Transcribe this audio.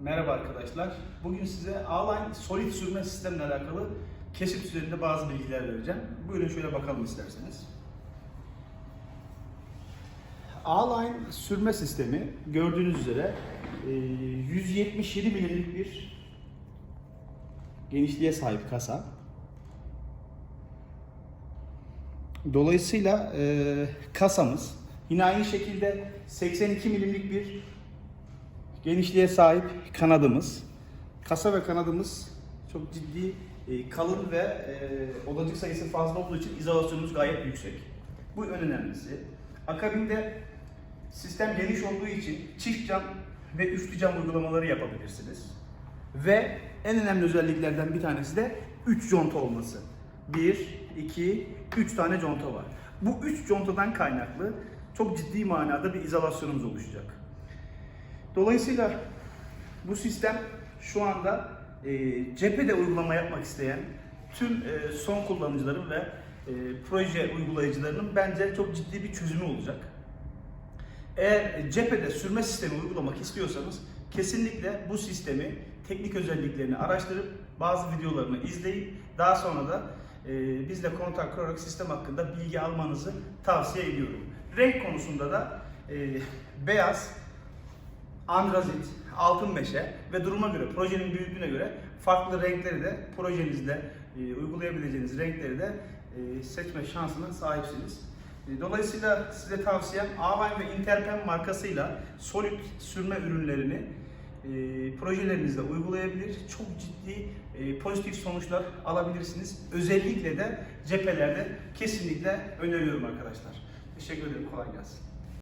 Merhaba arkadaşlar. Bugün size Align Solid sürme sistemle alakalı kesit üzerinde bazı bilgiler vereceğim. Buyurun şöyle bakalım isterseniz. Align sürme sistemi gördüğünüz üzere e, 177 milimlik bir genişliğe sahip kasa. Dolayısıyla e, kasamız yine aynı şekilde 82 milimlik bir genişliğe sahip kanadımız. Kasa ve kanadımız çok ciddi e, kalın ve e, odacık sayısı fazla olduğu için izolasyonumuz gayet yüksek. Bu en önemlisi. Akabinde sistem geniş olduğu için çift cam ve üçlü cam uygulamaları yapabilirsiniz. Ve en önemli özelliklerden bir tanesi de 3 conta olması. 1, 2, 3 tane conta var. Bu 3 contadan kaynaklı çok ciddi manada bir izolasyonumuz oluşacak. Dolayısıyla bu sistem şu anda e, cephede uygulama yapmak isteyen tüm e, son kullanıcıların ve e, proje uygulayıcılarının bence çok ciddi bir çözümü olacak. Eğer cephede sürme sistemi uygulamak istiyorsanız kesinlikle bu sistemi teknik özelliklerini araştırıp bazı videolarını izleyip daha sonra da e, bizle kontak kurarak sistem hakkında bilgi almanızı tavsiye ediyorum. Renk konusunda da e, beyaz, andrazit, altın meşe ve duruma göre, projenin büyüklüğüne göre farklı renkleri de projenizde e, uygulayabileceğiniz renkleri de e, seçme şansına sahipsiniz. E, Dolayısıyla size tavsiyem Align ve Interpen markasıyla Solid sürme ürünlerini projelerinizde uygulayabilir. Çok ciddi pozitif sonuçlar alabilirsiniz. Özellikle de cephelerde kesinlikle öneriyorum arkadaşlar. Teşekkür ederim. Kolay gelsin.